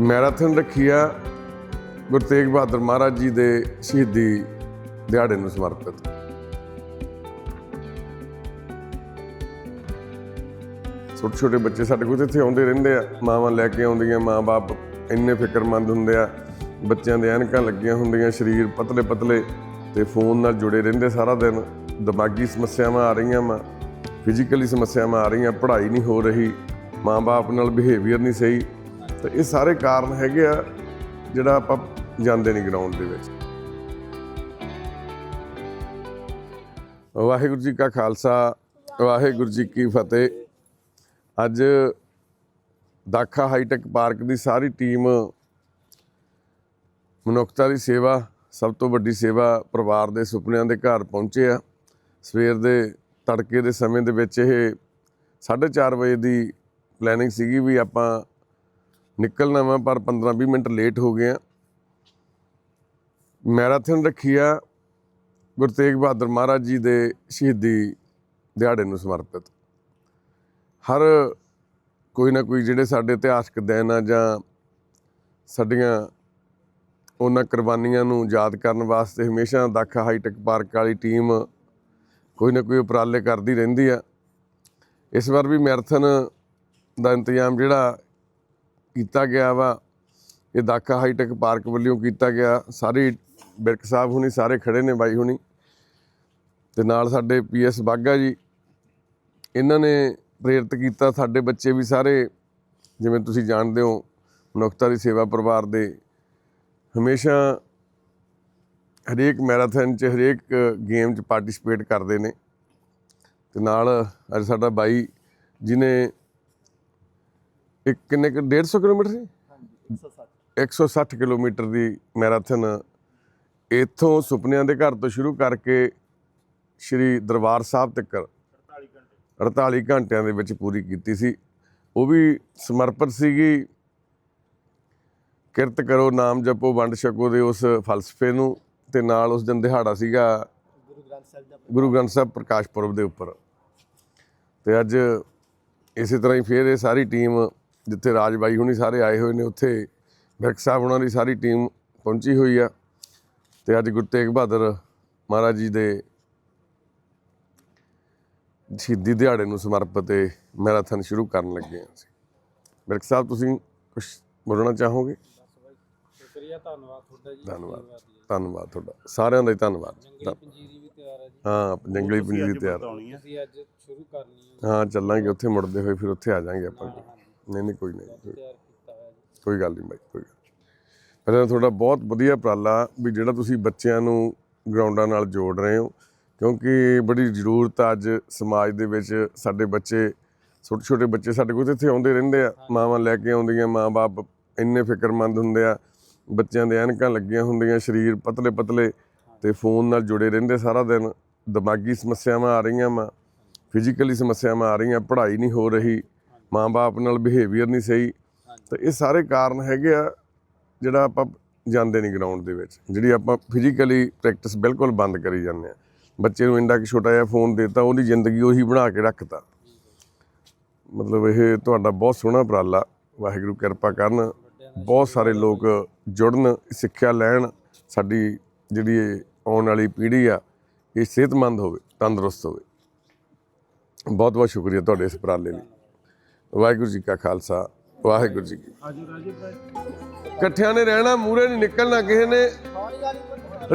Marathon ਰੱਖੀ ਆ ਗੁਰੂ ਤੇਗ ਬਹਾਦਰ ਮਹਾਰਾਜ ਜੀ ਦੇ ਸ਼ਹੀਦੀ ਦਿਹਾੜੇ ਨੂੰ ਸਮਰਪਿਤ। ਛੋਟੇ ਛੋਟੇ ਬੱਚੇ ਸਾਡੇ ਕੋਲ ਇੱਥੇ ਆਉਂਦੇ ਰਹਿੰਦੇ ਆ। ਮਾਵਾਂ ਲੈ ਕੇ ਆਉਂਦੀਆਂ, ਮਾਂ-ਬਾਪ ਇੰਨੇ ਫਿਕਰਮੰਦ ਹੁੰਦੇ ਆ। ਬੱਚਿਆਂ ਦੇ ਐਨਕਾਂ ਲੱਗੀਆਂ ਹੁੰਦੀਆਂ, ਸਰੀਰ ਪਤਲੇ ਪਤਲੇ ਤੇ ਫੋਨ ਨਾਲ ਜੁੜੇ ਰਹਿੰਦੇ ਸਾਰਾ ਦਿਨ। ਦਿਮਾਗੀ ਸਮੱਸਿਆਵਾਂ ਆ ਰਹੀਆਂ ਵਾ, ਫਿਜ਼ੀਕਲੀ ਸਮੱਸਿਆਵਾਂ ਆ ਰਹੀਆਂ, ਪੜ੍ਹਾਈ ਨਹੀਂ ਹੋ ਰਹੀ, ਮਾਂ-ਬਾਪ ਨਾਲ ਬਿਹੇਵੀਅਰ ਨਹੀਂ ਸਹੀ। ਤਾਂ ਇਹ ਸਾਰੇ ਕਾਰਨ ਹੈਗੇ ਆ ਜਿਹੜਾ ਆਪਾਂ ਜਾਂਦੇ ਨਹੀਂ ਗਰਾਊਂਡ ਦੇ ਵਿੱਚ। ਵਾਹਿਗੁਰੂ ਜੀ ਕਾ ਖਾਲਸਾ, ਵਾਹਿਗੁਰੂ ਜੀ ਕੀ ਫਤਿਹ। ਅੱਜ ਦਾਖਾ ਹਾਈਟੈਕ ਪਾਰਕ ਦੀ ਸਾਰੀ ਟੀਮ ਮਨੁੱਖਤਾ ਦੀ ਸੇਵਾ, ਸਭ ਤੋਂ ਵੱਡੀ ਸੇਵਾ ਪਰਿਵਾਰ ਦੇ ਸੁਪਨਿਆਂ ਦੇ ਘਰ ਪਹੁੰਚੇ ਆ। ਸਵੇਰ ਦੇ ਤੜਕੇ ਦੇ ਸਮੇਂ ਦੇ ਵਿੱਚ ਇਹ 4:30 ਵਜੇ ਦੀ ਪਲੈਨਿੰਗ ਸੀਗੀ ਵੀ ਆਪਾਂ ਨਿਕਲਣਾ ਵਾ ਪਰ 15-20 ਮਿੰਟ ਲੇਟ ਹੋ ਗਏ ਆ। ਮੈਰਾਥਨ ਰੱਖੀ ਆ ਗੁਰੂ ਤੇਗ ਬਹਾਦਰ ਮਹਾਰਾਜ ਜੀ ਦੇ ਸ਼ਹੀਦੀ ਦਿਹਾੜੇ ਨੂੰ ਸਮਰਪਿਤ। ਹਰ ਕੋਈ ਨਾ ਕੋਈ ਜਿਹੜੇ ਸਾਡੇ ਇਤਿਹਾਸਕ ਦਿਨ ਆ ਜਾਂ ਸਾਡੀਆਂ ਉਹਨਾਂ ਕੁਰਬਾਨੀਆਂ ਨੂੰ ਯਾਦ ਕਰਨ ਵਾਸਤੇ ਹਮੇਸ਼ਾ ਦਾਖਾ ਹਾਈਟੈਕ ਪਾਰਕ ਵਾਲੀ ਟੀਮ ਕੋਈ ਨਾ ਕੋਈ ਉਪਰਾਲੇ ਕਰਦੀ ਰਹਿੰਦੀ ਆ। ਇਸ ਵਾਰ ਵੀ ਮੈਰਾਥਨ ਦਾ ਇੰਤਜ਼ਾਮ ਜਿਹੜਾ ਕੀਤਾ ਗਿਆ ਵਾ। ਇਹ ਦਾਖਾ ਹਾਈਟੈਕ ਪਾਰਕ ਵੱਲੋਂ ਕੀਤਾ ਗਿਆ। ਸਾਰੇ ਬਿਰਕ ਸਾਹਿਬ ਹੁਣੀ ਸਾਰੇ ਖੜੇ ਨੇ ਬਾਈ ਹੁਣੀ। ਤੇ ਨਾਲ ਸਾਡੇ ਪੀਐਸ ਬਾਗਾ ਜੀ। ਇਹਨਾਂ ਨੇ ਪ੍ਰੇਰਿਤ ਕੀਤਾ ਸਾਡੇ ਬੱਚੇ ਵੀ ਸਾਰੇ। ਜਿਵੇਂ ਤੁਸੀਂ ਜਾਣਦੇ ਹੋ, ਮਨੁੱਖਤਾ ਦੀ ਸੇਵਾ ਪਰਿਵਾਰ ਦੇ। ਹਮੇਸ਼ਾ ਹਰੇਕ ਮੈਰਾਥਨ 'ਚ, ਹਰੇਕ ਗੇਮ 'ਚ ਪਾਰਟਿਸਿਪੇਟ ਕਰਦੇ ਨੇ। ਤੇ ਨਾਲ ਅੱਜ ਸਾਡਾ ਬਾਈ ਜਿਨੇ ਇੱਕ ਕਿੰਨੇ ਕੁ- 150 ਕਿਲੋਮੀਟਰ ਸੀ? 160 ਕਿਲੋਮੀਟਰ ਦੀ ਮੈਰਾਥਨ ਇੱਥੋਂ ਸੁਪਨਿਆਂ ਦੇ ਘਰ ਤੋਂ ਸ਼ੁਰੂ ਕਰਕੇ ਸ਼੍ਰੀ ਦਰਬਾਰ ਸਾਹਿਬ ਤੱਕ 48 ਘੰਟਿਆਂ ਦੇ ਵਿੱਚ ਪੂਰੀ ਕੀਤੀ ਸੀ। ਉਹ ਵੀ ਸਮਰਪਿਤ ਸੀਗੀ। ਕਿਰਤ ਕਰੋ ਨਾਮ ਜਪੋ ਵੰਡ ਛਕੋ ਦੇ ਉਸ ਫਲਸਫੇ ਨੂੰ ਤੇ ਨਾਲ ਉਸ ਦਿਨ ਦਿਹਾੜਾ ਸੀਗਾ ਗੁਰੂ ਗ੍ਰੰਥ ਸਾਹਿਬ ਦਾ ਗੁਰੂ ਗ੍ਰੰਥ ਸਾਹਿਬ ਪ੍ਰਕਾਸ਼ ਪੁਰਬ ਦੇ ਉੱਪਰ। ਤੇ ਅੱਜ ਇਸੇ ਤਰ੍ਹਾਂ ਹੀ ਫਿਰ ਇਹ ਸਾਰੀ ਟੀਮ ਜਿੱਥੇ ਰਾਜਬਾਈ ਹੁਣੀ ਸਾਰੇ ਆਏ ਹੋਏ ਨੇ ਉੱਥੇ ਬਿਰਕ ਸਾਹਿਬ ਉਹਨਾਂ ਦੀ ਸਾਰੀ ਟੀਮ ਪਹੁੰਚੀ ਹੋਈ ਆ। ਤੇ ਅੱਜ ਗੁਰੂ ਤੇਗ ਬਹਾਦਰ ਮਹਾਰਾਜ ਜੀ ਦੇ ਸ਼ਹੀਦੀ ਦਿਹਾੜੇ ਨੂੰ ਸਮਰਪਿਤ ਇਹ ਮੈਰਾਥਨ ਸ਼ੁਰੂ ਕਰਨ ਲੱਗੇ ਹਾਂ ਅਸੀਂ। ਬਿਰਕ ਸਾਹਿਬ ਤੁਸੀਂ ਕੁਝ ਬੋਲਣਾ ਚਾਹੋਗੇ? ਸ਼ੁਕਰੀਆ ਧੰਨਵਾਦ ਤੁਹਾਡਾ ਜੀ। ਧੰਨਵਾਦ ਧੰਨਵਾਦ ਤੁਹਾਡਾ। ਸਾਰਿਆਂ ਦਾ ਹੀ ਧੰਨਵਾਦ। ਜੰਗਲੀ ਪੰਜੀਰੀ ਵੀ ਤਿਆਰ ਹੈ ਜੀ। ਹਾਂ ਜੰਗਲੀ ਪੰਜੀਰੀ ਤਿਆਰ। ਅਸੀਂ ਅੱਜ ਸ਼ੁਰੂ ਕਰਨੀ ਹੈ ਹਾਂ ਚੱਲਾਂਗੇ ਉੱਥੇ ਮੁੜਦੇ ਹੋਏ ਫਿਰ ਉੱਥੇ ਆ ਜਾਾਂਗੇ ਆਪਾਂ। ਨਹੀਂ ਨਹੀਂ ਕੋਈ ਨਹੀਂ ਕੋਈ- ਗੱਲ ਨਹੀਂ ਬਾਈ ਕੋਈ ਗੱਲ ਨਹੀਂ। ਪਹਿਲਾਂ ਤੁਹਾਡਾ ਬਹੁਤ ਵਧੀਆ ਉਪਰਾਲਾ ਵੀ ਜਿਹੜਾ ਤੁਸੀਂ ਬੱਚਿਆਂ ਨੂੰ ਗਰਾਊਂਡਾਂ ਨਾਲ ਜੋੜ ਰਹੇ ਹੋ ਕਿਉਂਕਿ ਬੜੀ ਜ਼ਰੂਰਤ ਆ ਅੱਜ ਸਮਾਜ ਦੇ ਵਿੱਚ ਸਾਡੇ ਬੱਚੇ ਛੋਟੇ ਛੋਟੇ ਬੱਚੇ ਸਾਡੇ ਕੋਲ ਇੱਥੇ ਆਉਂਦੇ ਰਹਿੰਦੇ ਆ ਮਾਵਾਂ ਲੈ ਕੇ ਆਉਂਦੀਆਂ ਮਾਂ-ਬਾਪ ਇੰਨੇ ਫਿਕਰਮੰਦ ਹੁੰਦੇ ਆ ਬੱਚਿਆਂ ਦੇ ਐਨਕਾਂ ਲੱਗੀਆਂ ਹੁੰਦੀਆਂ ਸਰੀਰ ਪਤਲੇ ਪਤਲੇ ਤੇ ਫੋਨ ਨਾਲ ਜੁੜੇ ਰਹਿੰਦੇ ਸਾਰਾ ਦਿਨ ਦਿਮਾਗੀ ਸਮੱਸਿਆਵਾਂ ਆ ਰਹੀਆਂ ਵਾ ਫਿਜ਼ੀਕਲੀ ਸਮੱਸਿਆਵਾਂ ਆ ਰਹੀਆਂ ਪੜ੍ਹਾਈ ਨਹੀਂ ਹੋ ਰਹੀ ਮਾਂ-ਬਾਪ ਨਾਲ ਬਿਹੇਵੀਅਰ ਨਹੀਂ ਸਹੀ। ਤਾਂ ਇਹ ਸਾਰੇ ਕਾਰਨ ਹੈਗੇ ਆ ਜਿਹੜਾ ਆਪਾਂ ਜਾਂਦੇ ਨਹੀਂ ਗਰਾਊਂਡ ਦੇ ਵਿੱਚ। ਜਿਹੜੀ ਆਪਾਂ ਫਿਜ਼ੀਕਲੀ ਪ੍ਰੈਕਟਿਸ ਬਿਲਕੁਲ ਬੰਦ ਕਰੀ ਜਾਂਦੇ ਆ। ਬੱਚੇ ਨੂੰ ਇੰਡਾ ਕਿ ਛੋਟਾ ਜਿਹਾ ਫੋਨ ਦੇਤਾ ਉਹਦੀ ਜ਼ਿੰਦਗੀ ਉਹੀ ਬਣਾ ਕੇ ਰੱਖਤਾ। ਮਤਲਬ ਇਹ ਤੁਹਾਡਾ ਬਹੁਤ ਸੋਹਣਾ ਉਪਰਾਲਾ। ਵਾਹਿਗੁਰੂ ਕਿਰਪਾ ਕਰਨ। ਬਹੁਤ ਸਾਰੇ ਲੋਕ ਜੁੜਨ ਸਿੱਖਿਆ ਲੈਣ। ਸਾਡੀ ਜਿਹੜੀ ਆਉਣ ਵਾਲੀ ਪੀੜ੍ਹੀ ਆ ਇਹ ਸਿਹਤਮੰਦ ਹੋਵੇ ਤੰਦਰੁਸਤ ਹੋਵੇ। ਬਹੁਤ ਬਹੁਤ ਸ਼ੁਕਰੀਆ ਤੁਹਾਡੇ ਇਸ ਉਪਰਾਲੇ ਲਈ। ਵਾਹਿਗੁਰੂ ਜੀ ਕਾ ਖਾਲਸਾ, ਵਾਹਿਗੁਰੂ ਜੀ ਕੀ ਇਕੱਠਿਆਂ ਨੇ ਰਹਿਣਾ ਮੂਰੇ ਨਹੀਂ ਨਿਕਲਣਾ, ਕਿਸੇ ਨੇ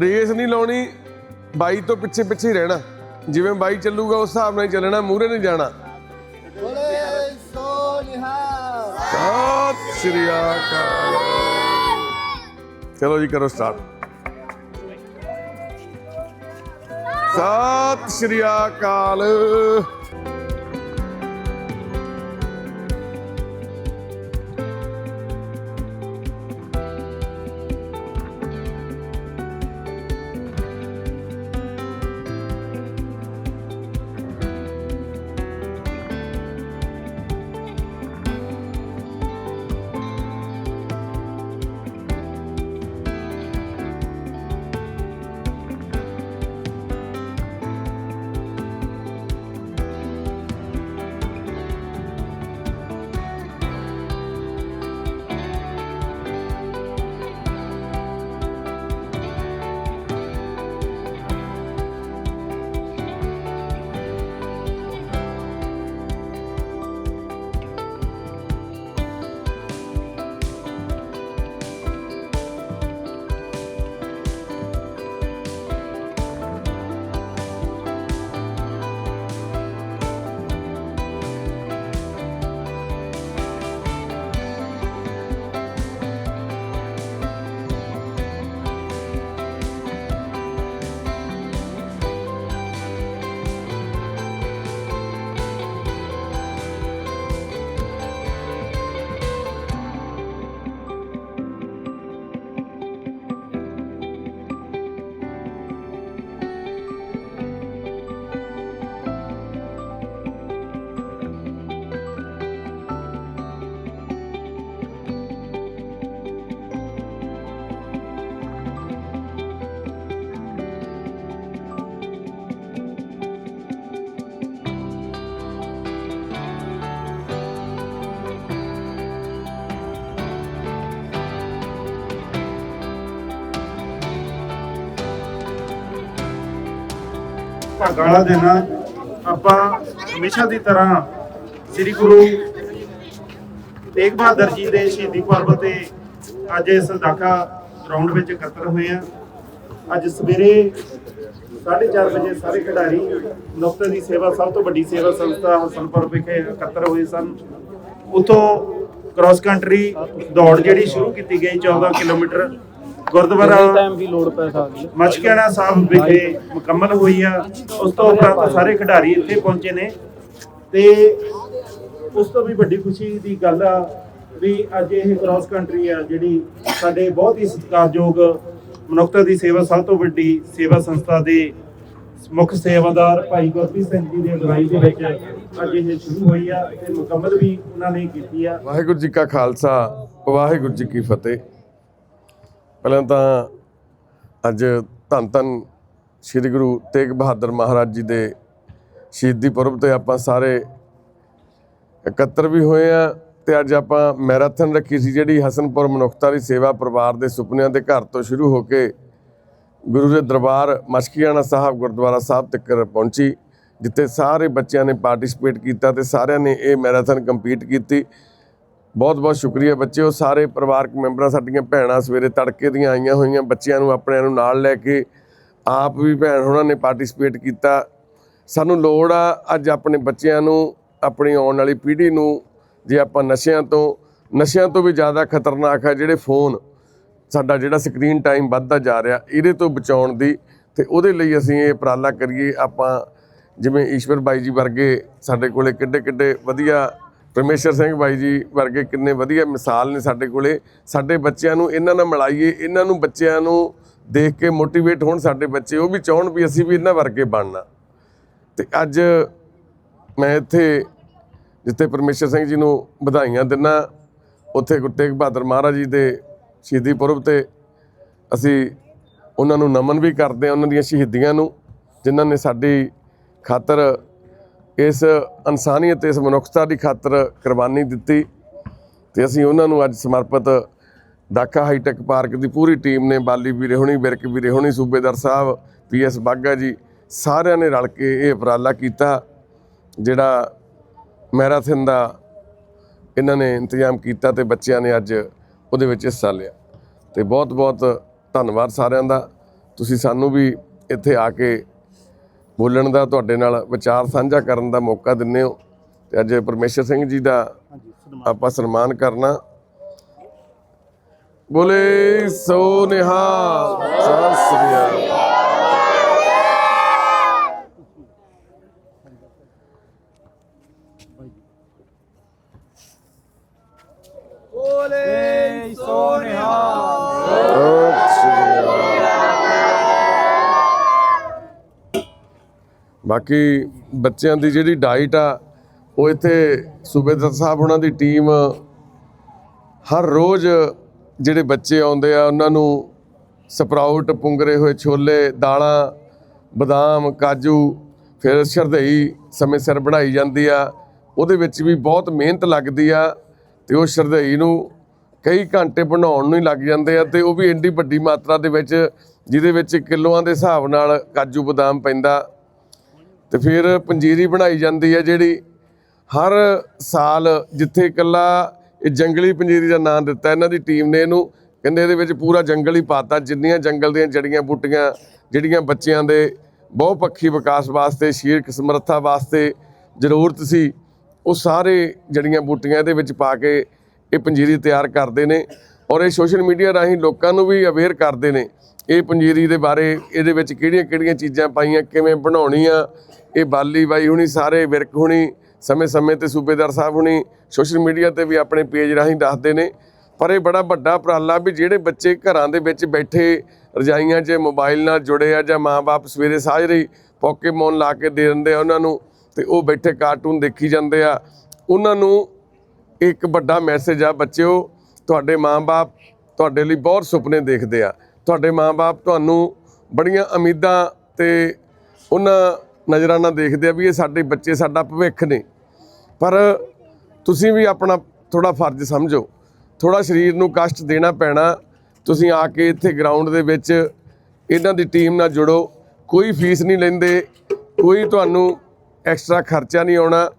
ਰੇਸ ਨਹੀਂ ਲਾਉਣੀ, ਬਾਈ ਤੋਂ ਪਿੱਛੇ ਪਿੱਛੇ ਹੀ ਰਹਿਣਾ। ਜਿਵੇਂ ਬਾਈ ਚੱਲੂਗਾ, ਉਸ ਹਿਸਾਬ ਨਾਲ ਹੀ ਚੱਲਣਾ ਮੂਰੇ ਨਹੀਂ ਜਾਣਾ। ਬੋਲੇ ਸਤਿ ਸ੍ਰੀ ਅਕਾਲ। ਚਲੋ ਜੀ, ਕਰੋ ਸਟਾਰਟ ਸਤਿ ਸ੍ਰੀ ਅਕਾਲ। ਭਾਗਾਂ ਵਾਲਾ ਦਿਨ ਆ। ਆਪਾਂ ਹਮੇਸ਼ਾ ਦੀ ਤਰ੍ਹਾਂ ਸ੍ਰੀ ਗੁਰੂ ਤੇਗ ਬਹਾਦਰ ਜੀ ਦੇ ਸ਼ਹੀਦੀ ਪੁਰਬ ਤੇ ਅੱਜ ਇਸ ਦਾਖਾ ਗਰਾਊਂਡ ਵਿੱਚ ਇਕੱਤਰ ਹੋਏ ਆ। ਅੱਜ ਸਵੇਰੇ 4:30 ਵਜੇ ਸਾਰੇ ਖਿਡਾਰੀ ਨੁਕਤੇ ਦੀ ਸੇਵਾ, ਸਭ ਤੋਂ ਵੱਡੀ ਸੇਵਾ ਸੰਸਥਾ ਹਸਨਪੁਰ ਵਿਖੇ ਇਕੱਤਰ ਹੋਏ ਸਨ। ਉਤੋਂ ਕ੍ਰਾਸ ਕੰਟਰੀ ਦੌੜ ਜਿਹੜੀ ਸ਼ੁਰੂ ਕੀਤੀ ਗਈ 14 ਕਿਲੋਮੀਟਰ। ਗੁਰਦੁਆਰਾ ਟਾਈਮ ਵੀ ਲੋਡ ਪੈ ਸਕਦੀ ਹੈ। ਮਚਕਿਆਣਾ ਸਾਹਿਬ ਵਿਖੇ ਮੁਕੰਮਲ ਹੋਈ ਆ। ਉਸ ਤੋਂ ਉਪਰੰਤ ਸਾਰੇ ਖਿਡਾਰੀ ਇੱਥੇ ਪਹੁੰਚੇ ਨੇ। ਤੇ ਉਸ ਤੋਂ ਵੀ ਵੱਡੀ ਖੁਸ਼ੀ ਦੀ ਗੱਲ ਆ ਵੀ ਅੱਜ ਇਹ ਕ੍ਰਾਸ ਕੰਟਰੀ ਆ ਜਿਹੜੀ ਸਾਡੇ ਬਹੁਤ ਹੀ ਸਤਿਕਾਰਯੋਗ ਮਨੁੱਖਤਾ ਦੀ ਸੇਵਾ ਸਭ ਤੋਂ ਵੱਡੀ ਸੇਵਾ ਸੰਸਥਾ ਦੇ ਮੁੱਖ ਸੇਵਾਦਾਰ ਭਾਈ ਗੁਰਪ੍ਰੀਤ ਸਿੰਘ ਜੀ ਦੀ ਅਗਵਾਈ ਦੇ ਵਿੱਚ ਅੱਜ ਇਹ ਸ਼ੁਰੂ ਹੋਈ ਆ ਤੇ ਮੁਕੰਮਲ ਵੀ ਉਹਨਾਂ ਨੇ ਕੀਤੀ ਆ। ਵਾਹਿਗੁਰੂ ਜੀ ਕਾ ਖਾਲਸਾ ਵਾਹਿਗੁਰੂ ਜੀ ਕੀ ਫਤਿਹ। ਪਹਿਲਾਂ ਤਾਂ ਅੱਜ ਧੰਨ ਧੰਨ ਸ੍ਰੀ ਗੁਰੂ ਤੇਗ ਬਹਾਦਰ ਮਹਾਰਾਜ ਜੀ ਦੇ ਸ਼ਹੀਦੀ ਪੁਰਬ ਤੇ ਆਪਾਂ ਸਾਰੇ ਇਕੱਤਰ ਵੀ ਹੋਏ ਆ ਤੇ ਅੱਜ ਆਪਾਂ ਮੈਰਾਥਨ ਰੱਖੀ ਸੀ ਜਿਹੜੀ ਹਸਨਪੁਰ ਮਨੁੱਖਤਾ ਦੀ ਸੇਵਾ ਪਰਿਵਾਰ ਦੇ ਸੁਪਨਿਆਂ ਦੇ ਘਰ ਤੋਂ ਸ਼ੁਰੂ ਹੋ ਕੇ ਗੁਰੂ ਦੇ ਦਰਬਾਰ ਮਸ਼ਕੀਆਣਾ ਸਾਹਿਬ ਗੁਰਦੁਆਰਾ ਸਾਹਿਬ ਤੱਕ ਪਹੁੰਚੀ, ਜਿੱਥੇ ਸਾਰੇ ਬੱਚਿਆਂ ਨੇ ਪਾਰਟਿਸਿਪੇਟ ਕੀਤਾ ਤੇ ਸਾਰਿਆਂ ਨੇ ਇਹ ਮੈਰਾਥਨ ਕੰਪੀਟ ਕੀਤੀ। ਬਹੁਤ ਬਹੁਤ ਸ਼ੁਕਰੀਆ ਬੱਚਿਓ। ਸਾਰੇ ਪਰਿਵਾਰਕ ਮੈਂਬਰਾਂ ਸਾਡੀਆਂ ਭੈਣਾਂ ਸਵੇਰੇ ਤੜਕੇ ਦੀਆਂ ਆਈਆਂ ਹੋਈਆਂ। ਬੱਚਿਆਂ ਨੂੰ, ਆਪਣਿਆਂ ਨੂੰ ਨਾਲ ਲੈ ਕੇ ਆਪ ਵੀ ਭੈਣ ਉਹਨਾਂ ਨੇ ਪਾਰਟਿਸਿਪੇਟ ਕੀਤਾ। ਸਾਨੂੰ ਲੋੜ ਆ ਅੱਜ ਆਪਣੇ ਬੱਚਿਆਂ ਨੂੰ, ਆਪਣੀ ਆਉਣ ਵਾਲੀ ਪੀੜ੍ਹੀ ਨੂੰ, ਜੇ ਆਪਾਂ ਨਸ਼ਿਆਂ ਤੋਂ ਨਸ਼ਿਆਂ ਤੋਂ ਵੀ ਜ਼ਿਆਦਾ ਖਤਰਨਾਕ ਆ ਜਿਹੜੇ ਫੋਨ ਸਾਡਾ ਜਿਹੜਾ ਸਕਰੀਨ ਟਾਈਮ ਵੱਧਦਾ ਜਾ ਰਿਹਾ, ਇਹਦੇ ਤੋਂ ਬਚਾਉਣ ਦੀ ਤੇ ਉਹਦੇ ਲਈ ਅਸੀਂ ਇਹ ਉਪਰਾਲਾ ਕਰੀਏ। ਆਪਾਂ ਜਿਵੇਂ ਈਸ਼ਵਰ ਬਾਈ ਜੀ ਵਰਗੇ ਸਾਡੇ ਕੋਲੇ ਕਿੱਡੇ ਕਿੱਡੇ ਵਧੀਆ ਪਰਮੇਸ਼ਰ ਸਿੰਘ ਬਾਈ ਜੀ ਵਰਗੇ ਕਿੰਨੇ ਵਧੀਆ ਮਿਸਾਲ ਨੇ ਸਾਡੇ ਕੋਲੇ। ਸਾਡੇ ਬੱਚਿਆਂ ਨੂੰ ਇਹਨਾਂ ਨਾਲ ਮਿਲਾਈਏ, ਇਹਨਾਂ ਨੂੰ ਬੱਚਿਆਂ ਨੂੰ ਦੇਖ ਕੇ ਮੋਟੀਵੇਟ ਹੋਣ ਸਾਡੇ ਬੱਚੇ। ਉਹ ਵੀ ਚਾਹਣ ਵੀ ਅਸੀਂ ਵੀ ਇਹਨਾਂ ਵਰਗੇ ਬਣਨਾ। ਤੇ ਅੱਜ ਮੈਂ ਇੱਥੇ ਜਿੱਥੇ ਪਰਮੇਸ਼ਰ ਸਿੰਘ ਜੀ ਨੂੰ ਵਧਾਈਆਂ ਦਿੰਨਾ, ਉੱਥੇ ਗੁਰੂ ਤੇਗ ਬਹਾਦਰ ਮਹਾਰਾਜ ਜੀ ਦੇ ਸ਼ਹੀਦੀ ਪੁਰਬ ਤੇ ਅਸੀਂ ਉਹਨਾਂ ਨੂੰ ਨਮਨ ਵੀ ਕਰਦੇ ਹਾਂ, ਉਹਨਾਂ ਦੀਆਂ ਸ਼ਹੀਦੀਆਂ ਨੂੰ, ਜਿਨ੍ਹਾਂ ਨੇ ਸਾਡੀ ਖਾਤਰ ਇਸ ਇਨਸਾਨੀਅਤ, ਇਸ ਮਨੁੱਖਤਾ ਦੀ ਖਾਤਰ ਕੁਰਬਾਨੀ ਦਿੱਤੀ ਤੇ ਅਸੀਂ ਉਹਨਾਂ ਨੂੰ ਅੱਜ ਸਮਰਪਿਤ ਦਾਖਾ ਹਾਈਟੈਕ ਪਾਰਕ ਦੀ ਪੂਰੀ ਟੀਮ ਨੇ, ਬਾਲੀ ਵੀਰੇ ਹੋਣੀ, ਬਿਰਕ ਵੀਰੇ ਹੋਣੀ, ਸੂਬੇਦਾਰ ਸਾਹਿਬ, ਪੀਐਸ ਬਾਗਾ ਜੀ, ਸਾਰਿਆਂ ਨੇ ਰਲ ਕੇ ਇਹ ਉਪਰਾਲਾ ਕੀਤਾ, ਜਿਹੜਾ ਮੈਰਾਥਨ ਦਾ ਇਹਨਾਂ ਨੇ ਇੰਤਜ਼ਾਮ ਕੀਤਾ ਤੇ ਬੱਚਿਆਂ ਨੇ ਅੱਜ ਉਹਦੇ ਵਿੱਚ ਹਿੱਸਾ ਲਿਆ। ਤੇ ਬਹੁਤ ਬਹੁਤ ਧੰਨਵਾਦ ਸਾਰਿਆਂ ਦਾ। ਤੁਸੀਂ ਸਾਨੂੰ ਵੀ ਇੱਥੇ ਆ ਕੇ ਬੋਲਣ ਦਾ ਤੁਹਾਡੇ ਨਾਲ ਵਿਚਾਰ ਸਾਂਝਾ ਕਰਨ ਦਾ ਮੌਕਾ ਦਿੰਦੇ ਹੋ। ਤੇ ਅੱਜ ਪਰਮੇਸ਼ਰ ਸਿੰਘ ਜੀ ਦਾ ਆਪਾਂ ਸਨਮਾਨ ਕਰਨਾ। ਬੋਲੇ ਸੋ ਨਿਹਾਲ। ਬਾਕੀ ਬੱਚਿਆਂ ਦੀ ਜਿਹੜੀ ਡਾਈਟ ਆ, ਉਹ ਇੱਥੇ ਸੂਬੇਦਾਰ ਸਾਹਿਬ ਉਹਨਾਂ ਦੀ ਟੀਮ ਹਰ ਰੋਜ਼ ਜਿਹੜੇ ਬੱਚੇ ਆਉਂਦੇ ਆ, ਉਹਨਾਂ ਨੂੰ ਸਪਰਾਊਟ, ਪੁੰਗਰੇ ਹੋਏ ਛੋਲੇ, ਦਾਲਾਂ, ਬਦਾਮ, ਕਾਜੂ, ਫਿਰ ਸ਼ਰਦਈ ਸਮੇਂ ਸਿਰ ਬਣਾਈ ਜਾਂਦੀ ਆ। ਉਹਦੇ ਵਿੱਚ ਵੀ ਬਹੁਤ ਮਿਹਨਤ ਲੱਗਦੀ ਆ ਤੇ ਉਹ ਸ਼ਰਦਈ ਨੂੰ ਕਈ ਘੰਟੇ ਬਣਾਉਣ ਨੂੰ ਹੀ ਲੱਗ ਜਾਂਦੇ ਆ ਤੇ ਉਹ ਵੀ ਇੰਨੀ ਵੱਡੀ ਮਾਤਰਾ ਦੇ ਵਿੱਚ, ਜਿਹਦੇ ਵਿੱਚ ਕਿਲੋਆਂ ਦੇ ਹਿਸਾਬ ਨਾਲ ਕਾਜੂ, ਬਦਾਮ ਪੈਂਦਾ। ਤੇ ਫਿਰ ਪੰਜੀਰੀ ਬਣਾਈ ਜਾਂਦੀ ਹੈ ਜਿਹੜੀ ਹਰ ਸਾਲ ਜਿੱਥੇ ਇਕੱਲਾ ਇਹ ਜੰਗਲੀ ਪੰਜੀਰੀ ਦਾ ਨਾਮ ਦਿੱਤਾ ਇਹਨਾਂ ਦੀ ਟੀਮ ਨੇ ਇਹਨੂੰ, ਕਹਿੰਦੇ ਇਹਦੇ ਵਿੱਚ ਪੂਰਾ ਜੰਗਲ ਹੀ ਪਾਤਾ, ਜਿੰਨੀਆਂ ਜੰਗਲ ਦੀਆਂ ਜੜੀਆਂ ਬੂਟੀਆਂ, ਜਿਹੜੀਆਂ ਬੱਚਿਆਂ ਦੇ ਬਹੁਪੱਖੀ ਵਿਕਾਸ ਵਾਸਤੇ ਸਰੀਰਕ ਸਮਰੱਥਾ ਵਾਸਤੇ ਜ਼ਰੂਰਤ ਸੀ, ਉਹ ਸਾਰੇ ਜੜੀਆਂ ਬੂਟੀਆਂ ਇਹਦੇ ਵਿੱਚ ਪਾ ਕੇ ਇਹ ਪੰਜੀਰੀ ਤਿਆਰ ਕਰਦੇ ਨੇ ਔਰ ਇਹ ਸੋਸ਼ਲ ਮੀਡੀਆ ਰਾਹੀਂ ਲੋਕਾਂ ਨੂੰ ਵੀ ਅਵੇਅਰ ਕਰਦੇ ਨੇ ਇਹ ਪੰਜੀਰੀ ਦੇ ਬਾਰੇ ਇਹਦੇ ਵਿੱਚ ਕਿਹੜੀਆਂ-ਕਿਹੜੀਆਂ ਚੀਜ਼ਾਂ ਪਾਈਆਂ, ਕਿਵੇਂ ਬਣਾਉਣੀਆਂ, ਇਹ ਬਾਲੀ ਬਾਈ ਹੁਣੀ, ਸਾਰੇ ਵਿਰਕ ਹੁਣੀ, ਸਮੇਂ-ਸਮੇਂ ਤੇ ਸੂਬੇਦਾਰ ਸਾਹਿਬ ਹੁਣੀ ਸੋਸ਼ਲ ਮੀਡੀਆ ਤੇ ਵੀ ਆਪਣੇ ਪੇਜ ਰਾਹੀਂ ਦੱਸਦੇ ਨੇ। ਪਰ ਇਹ ਬੜਾ ਵੱਡਾ ਉਪਰਾਲਾ ਵੀ ਜਿਹੜੇ ਬੱਚੇ ਘਰਾਂ ਦੇ ਵਿੱਚ ਬੈਠੇ ਰਜਾਈਆਂ 'ਚ ਮੋਬਾਈਲ ਨਾਲ ਜੁੜੇ ਆ ਜਾਂ ਮਾਪੇ ਸਵੇਰੇ ਸਾਜਰੇ ਪੋਕੇਮੋਨ ਲਾ ਕੇ ਦੇ ਦਿੰਦੇ ਆ ਉਹਨਾਂ ਨੂੰ ਤੇ ਉਹ ਬੈਠੇ ਕਾਰਟੂਨ ਦੇਖੀ ਜਾਂਦੇ ਆ। ਉਹਨਾਂ ਨੂੰ ਇੱਕ ਵੱਡਾ ਮੈਸੇਜ ਆ, ਬੱਚਿਓ, ਤੁਹਾਡੇ ਮਾਪੇ ਤੁਹਾਡੇ ਲਈ ਬਹੁਤ ਸੁਪਨੇ ਦੇਖਦੇ ਆ। ਤੁਹਾਡੇ ਮਾਪੇ ਤੁਹਾਨੂੰ ਬੜੀਆਂ ਉਮੀਦਾਂ ਤੇ ਉਹਨਾਂ ਨਜ਼ਰਾਂ ਨਾਲ ਦੇਖਦੇ ਆ ਵੀ ਇਹ ਸਾਡੇ ਬੱਚੇ ਸਾਡਾ ਭਵਿੱਖ ਨੇ। ਪਰ ਤੁਸੀਂ ਵੀ ਆਪਣਾ ਥੋੜਾ ਫਰਜ਼ ਸਮਝੋ। ਥੋੜਾ ਸਰੀਰ ਨੂੰ ਕਸ਼ਟ ਦੇਣਾ ਪੈਣਾ। ਤੁਸੀਂ ਆ ਕੇ ਇੱਥੇ ਗਰਾਊਂਡ ਦੇ ਵਿੱਚ ਇਹਨਾਂ ਦੀ ਟੀਮ ਨਾਲ ਜੁੜੋ। ਕੋਈ ਫੀਸ ਨਹੀਂ ਲੈਂਦੇ, ਕੋਈ ਤੁਹਾਨੂੰ ਐਕਸਟਰਾ ਖਰਚਾ ਨਹੀਂ ਆਉਣਾ।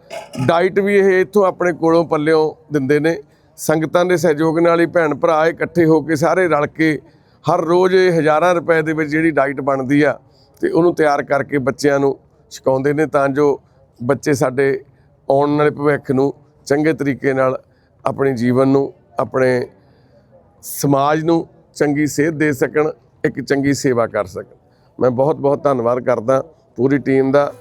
ਡਾਈਟ ਵੀ ਇਹ ਇੱਥੋਂ ਆਪਣੇ ਕੋਲੋਂ ਪੱਲਿਓਂ ਦਿੰਦੇ ਨੇ। ਸੰਗਤਾਂ ਦੇ ਸਹਿਯੋਗ ਨਾਲ ਹੀ ਭੈਣ ਭਰਾ ਇਕੱਠੇ ਹੋ ਕੇ ਸਾਰੇ ਰਲ ਕੇ ਹਰ ਰੋਜ਼ ਇਹ ਹਜ਼ਾਰਾਂ ਰੁਪਏ ਦੇ ਵਿੱਚ ਜਿਹੜੀ ਡਾਈਟ ਬਣਦੀ ਆ ਤੇ ਉਹਨੂੰ ਤਿਆਰ ਕਰਕੇ ਬੱਚਿਆਂ ਨੂੰ ਛਕਾਉਂਦੇ ਨੇ ਤਾਂ ਜੋ ਬੱਚੇ ਸਾਡੇ ਆਉਣ ਵਾਲੇ ਭਵਿੱਖ ਨੂੰ ਚੰਗੇ ਤਰੀਕੇ ਨਾਲ ਆਪਣੇ ਜੀਵਨ ਨੂੰ, ਆਪਣੇ ਸਮਾਜ ਨੂੰ ਚੰਗੀ ਸੇਧ ਦੇ ਸਕਣ, ਇੱਕ ਚੰਗੀ ਸੇਵਾ ਕਰ ਸਕਣ। ਮੈਂ ਬਹੁਤ ਬਹੁਤ ਧੰਨਵਾਦ ਕਰਦਾ ਪੂਰੀ ਟੀਮ ਦਾ।